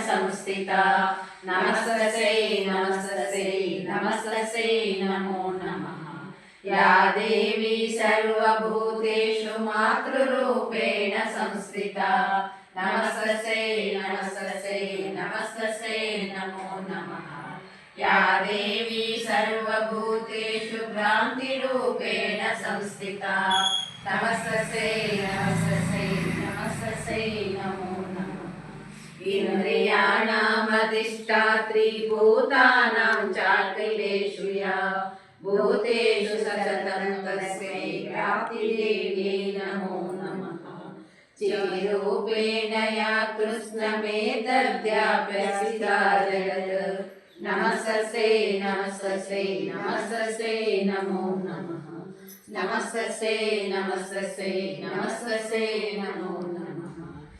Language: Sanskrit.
संस्थिता। नमस्तस्यै नमस्तस्यै नमो नमः। या देवी सर्वभूतेषु मातृरूपेण संस्थिता। नमस्तस्यै नमस्तस्यै नमस्तस्यै नमो नमः। या देवी सर्वभूतेषु भ्रान्तिरूपेण संस्थिता। नमस्तस्यै नमः इन्द्रियाणामधिष्ठात्री भूतानां चाखिलेषु या भूतेषु सततं तस्मै व्याप्तिदेव्यै नमो नमः चिरूपेण या कृष्णमेतद्याप्यसिता जगत् नमस्तस्यै नमस्तस्यै नमस्तस्यै नमो नमः नमस्तस्यै नमस्तस्यै नमस्तस्यै नमो